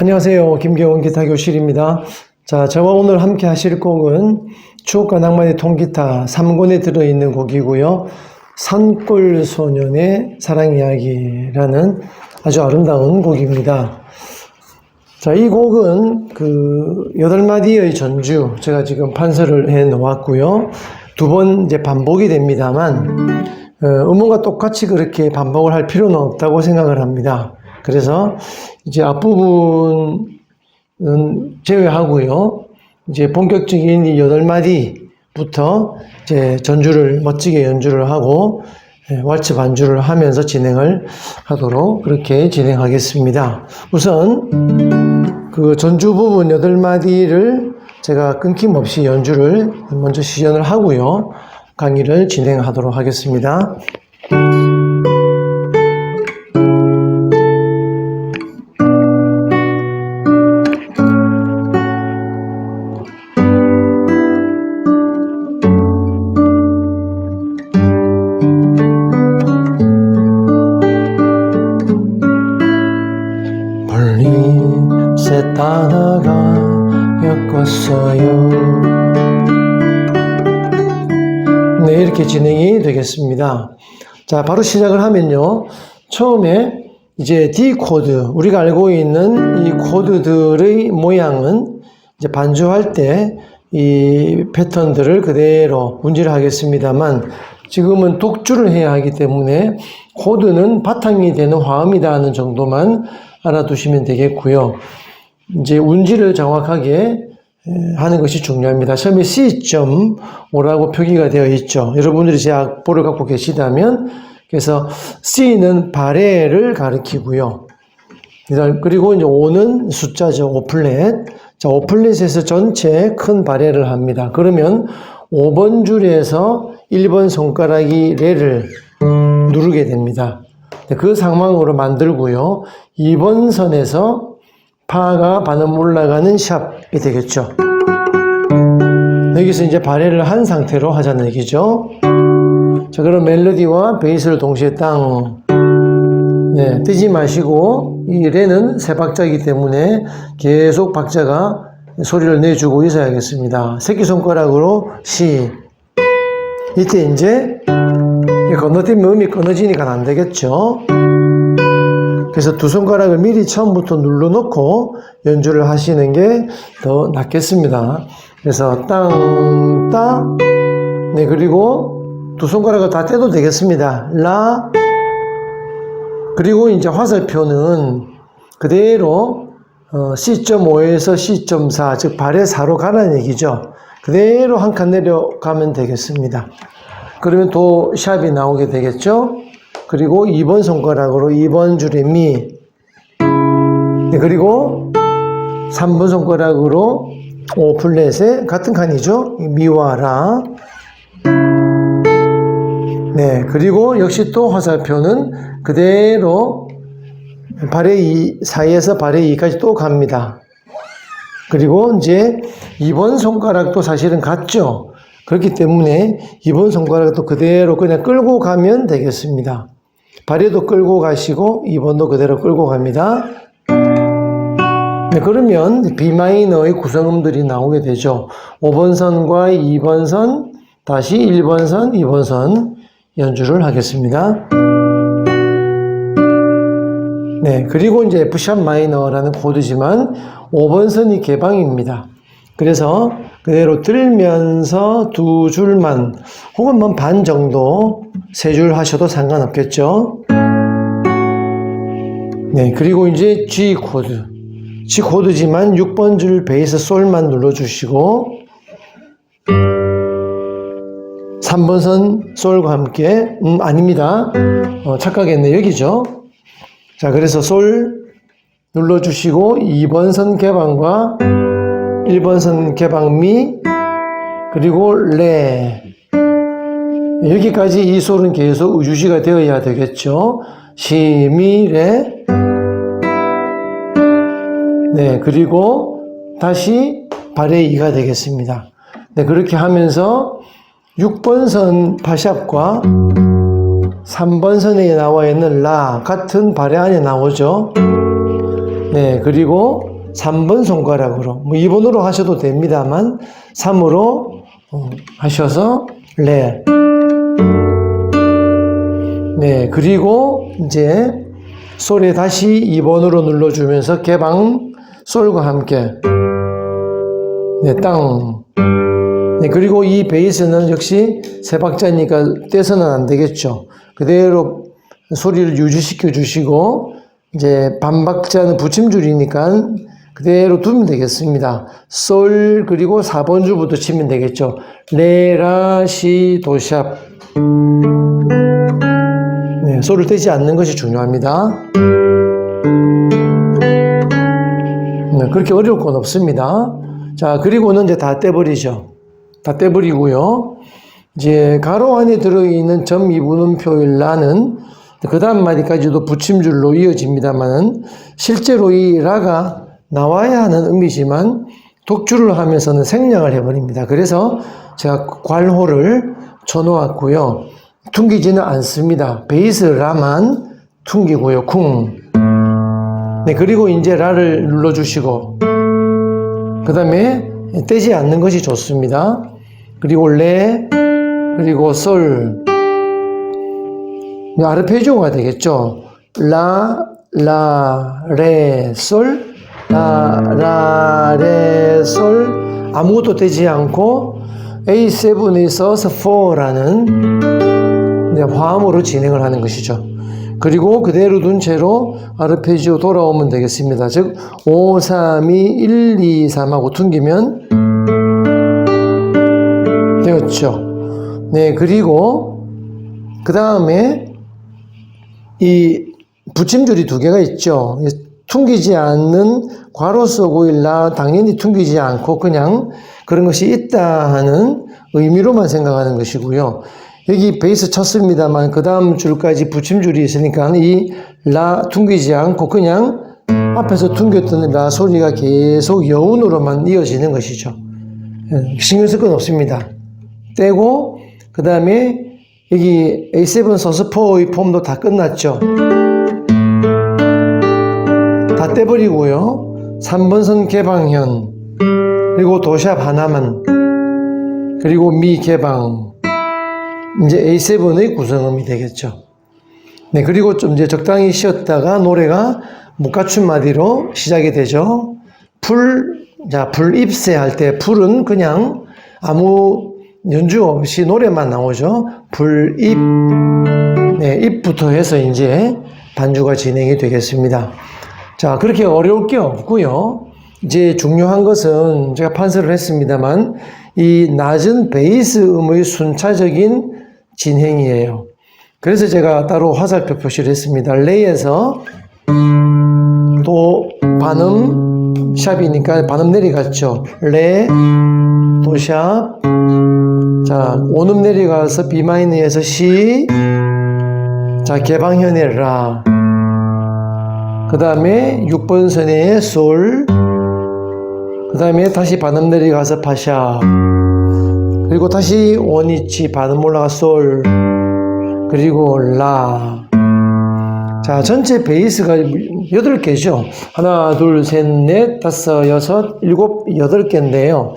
안녕하세요. 김경원 기타 교실입니다. 자, 저와 오늘 함께 하실 곡은 추억과 낭만의 통기타 3권에 들어있는 곡이고요. 산골 소년의 사랑 이야기라는 아주 아름다운 곡입니다. 자, 이 곡은 그 여덟 마디의 전주 제가 지금 판서를 해 놓았고요. 두 번 이제 반복이 됩니다만 어, 음원과 똑같이 그렇게 반복을 할 필요는 없다고 생각을 합니다. 그래서 이제 앞부분은 제외하고요. 이제 본격적인 이 여덟 마디부터 이제 전주를 멋지게 연주를 하고 예, 왈츠 반주를 하면서 진행을 하도록 그렇게 진행하겠습니다. 우선 그 전주 부분 여덟 마디를 제가 끊김없이 연주를 먼저 시연을 하고요. 강의를 진행하도록 하겠습니다. 네, 이렇게 진행이 되겠습니다. 자, 바로 시작을 하면요. 처음에 이제 D 코드, 우리가 알고 있는 이 코드들의 모양은 이제 반주할 때 이 패턴들을 그대로 운지를 하겠습니다만 지금은 독주를 해야 하기 때문에 코드는 바탕이 되는 화음이다 하는 정도만 알아두시면 되겠고요. 이제 운지를 정확하게 에, 하는 것이 중요합니다. 처음에 C.5라고 표기가 되어 있죠. 여러분들이 제 악보를 갖고 계시다면 그래서 C는 바레를 가리키고요. 그리고 이제 5는 숫자죠. 5플랫. 자, 5플랫에서 전체 큰 바레를 합니다. 그러면 5번 줄에서 1번 손가락이 레를 누르게 됩니다. 네, 그 상황으로 만들고요. 2번 선에서 파가 반음 올라가는 샵이 되겠죠. 여기서 이제 발해를 한 상태로 하자는 얘기죠. 자, 그럼 멜로디와 베이스를 동시에 땅, 네, 뜨지 마시고, 이 레는 세 박자이기 때문에 계속 박자가 소리를 내주고 있어야겠습니다. 새끼손가락으로 시. 이때 이제 이 건너뛰면 음이 끊어지니까 안 되겠죠. 그래서 두 손가락을 미리 처음부터 눌러놓고 연주를 하시는 게 더 낫겠습니다. 그래서 땅, 따, 네, 그리고 두 손가락을 다 떼도 되겠습니다. 라, 그리고 이제 화살표는 그대로 어, C.5에서 C.4, 즉 발의 4로 가라는 얘기죠. 그대로 한 칸 내려가면 되겠습니다. 그러면 또 샵이 나오게 되겠죠. 그리고 2번 손가락으로 2번 줄에 미. 네, 그리고 3번 손가락으로 5플랫에 같은 칸이죠. 이 미와 라. 네, 그리고 역시 또 화살표는 그대로 발의 2 사이에서 발의 2까지 또 갑니다. 그리고 이제 2번 손가락도 사실은 같죠. 그렇기 때문에 2번 손가락도 그대로 그냥 끌고 가면 되겠습니다. 발에도 끌고 가시고 2번도 그대로 끌고 갑니다. 네, 그러면 B 마이너의 구성음들이 나오게 되죠. 5번 선과 2번 선, 다시 1번 선, 2번 선 연주를 하겠습니다. 네, 그리고 이제 F샵 마이너라는 코드지만 5번 선이 개방입니다. 그래서 그대로 들면서 두 줄만 혹은 뭐 반 정도 세 줄 하셔도 상관없겠죠. 네, 그리고 이제 G 코드. G 코드지만 6번 줄 베이스 솔만 눌러주시고 3번 선 솔과 함께 음 아닙니다. 어, 착각했네 여기죠. 자, 그래서 솔 눌러주시고 2번 선 개방과 1번 선 개방 미 그리고 레 여기까지 이 솔은 계속 유지가 되어야 되겠죠. 시, 미, 레 네, 그리고 다시 발의 2가 되겠습니다. 네, 그렇게 하면서 6번 선 파샵과 3번 선에 나와 있는 라 같은 발의 안에 나오죠. 네, 그리고 3번 손가락으로, 뭐 2번으로 하셔도 됩니다만, 3으로 어, 하셔서 레. 네, 그리고 이제 솔에 다시 2번으로 눌러주면서 개방 솔과 함께 네, 땅. 네, 그리고 이 베이스는 역시 세 박자니까 떼서는 안 되겠죠. 그대로 소리를 유지시켜 주시고 이제 반박자는 붙임줄이니까 그대로 두면 되겠습니다. 솔 그리고 4번 줄부터 치면 되겠죠. 레라시 도샵 네, 솔을 떼지 않는 것이 중요합니다. 네, 그렇게 어려울 건 없습니다. 자, 그리고는 이제 다 떼버리죠. 다 떼버리고요. 이제 가로 안에 들어있는 점 이분음표일 라는 그 다음 마디까지도 붙임줄로 이어집니다만은 실제로 이 라가 나와야 하는 의미지만 독주를 하면서는 생략을 해버립니다. 그래서 제가 괄호를 쳐놓았고요. 퉁기지는 않습니다. 베이스 라만 퉁기고요. 쿵. 네, 그리고 이제 라를 눌러주시고, 그 다음에 떼지 않는 것이 좋습니다. 그리고 레, 그리고 솔. 네, 아르페지오가 되겠죠. 라, 라, 레, 솔, 라, 라, 레, 솔. 아무것도 떼지 않고 A7에서 4라는 네, 화음으로 진행을 하는 것이죠. 그리고 그대로 둔 채로 아르페지오 돌아오면 되겠습니다. 즉, 5, 3, 2, 1, 2, 3하고 퉁기면 되었죠. 네, 그리고 그 다음에 이 붙임줄이 두 개가 있죠. 퉁기지 않는 괄호 쓰고 일라 당연히 퉁기지 않고 그냥 그런 것이 있다 하는 의미로만 생각하는 것이고요. 여기 베이스 쳤습니다만 그 다음 줄까지 붙임줄이 있으니까 이 라 퉁기지 않고 그냥 앞에서 퉁겼던 라 소리가 계속 여운으로만 이어지는 것이죠. 예, 신경 쓸 건 없습니다. 떼고 그 다음에 여기 A7 서스포의 폼도 다 끝났죠. 다 떼버리고요. 3번 선 개방현 그리고 도샵 하나만 그리고 미 개방 이제 A7의 구성음이 되겠죠. 네 그리고 좀 이제 적당히 쉬었다가 노래가 묵가춘 마디로 시작이 되죠. 풀, 자, 불 입세 할 때 풀은 그냥 아무 연주 없이 노래만 나오죠. 불 입, 네, 입부터 해서 이제 반주가 진행이 되겠습니다. 자, 그렇게 어려울 게 없고요. 이제 중요한 것은 제가 판서를 했습니다만 이 낮은 베이스 음의 순차적인 진행이에요. 그래서 제가 따로 화살표 표시를 했습니다. 레에서 도 반음 샵이니까 반음 내려갔죠. 레 도 샵 자 오음 내려가서 B 마이너에서 C 자 개방현의 라. 그 다음에 6번 선의 솔. 그 다음에 다시 반음 내려가서 파샵. 그리고 다시 원위치 반음 올라가 솔. 그리고 라. 자, 전체 베이스가 8개죠. 하나, 둘, 셋, 넷, 다섯, 여섯, 일곱, 여덟 개인데요.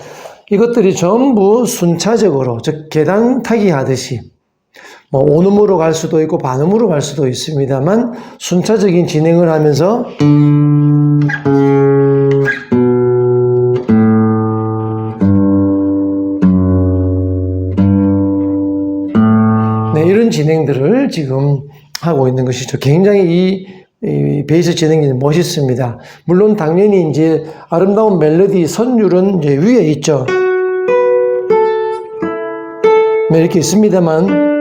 이것들이 전부 순차적으로, 즉, 계단 타기 하듯이, 뭐, 온음으로 갈 수도 있고, 반음으로 갈 수도 있습니다만, 순차적인 진행을 하면서, 네, 이런 진행들을 지금 하고 있는 것이죠. 굉장히 이, 이 베이스 진행이 멋있습니다. 물론 당연히 이제 아름다운 멜로디 선율은 위에 있죠. 네, 이렇게 있습니다만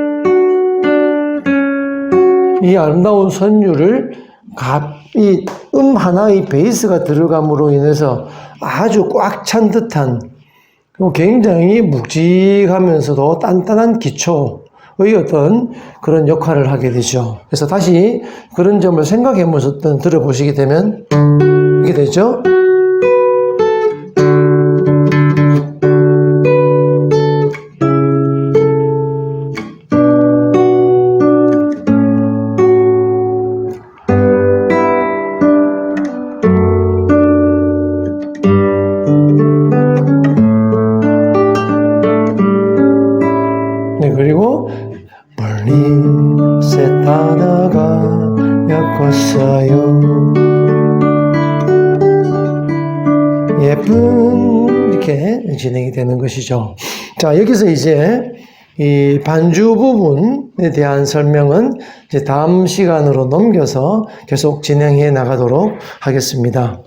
이 아름다운 선율을 이 음 하나의 베이스가 들어감으로 인해서 아주 꽉 찬 듯한 그리고 굉장히 묵직하면서도 단단한 기초의 어떤 그런 역할을 하게 되죠. 그래서 다시 그런 점을 생각해 보셔서 들어보시게 되면 이게 되죠. 엮었어요. 예쁜 이렇게 진행이 되는 것이죠. 자, 여기서 이제 이 반주 부분에 대한 설명은 이제 다음 시간으로 넘겨서 계속 진행해 나가도록 하겠습니다.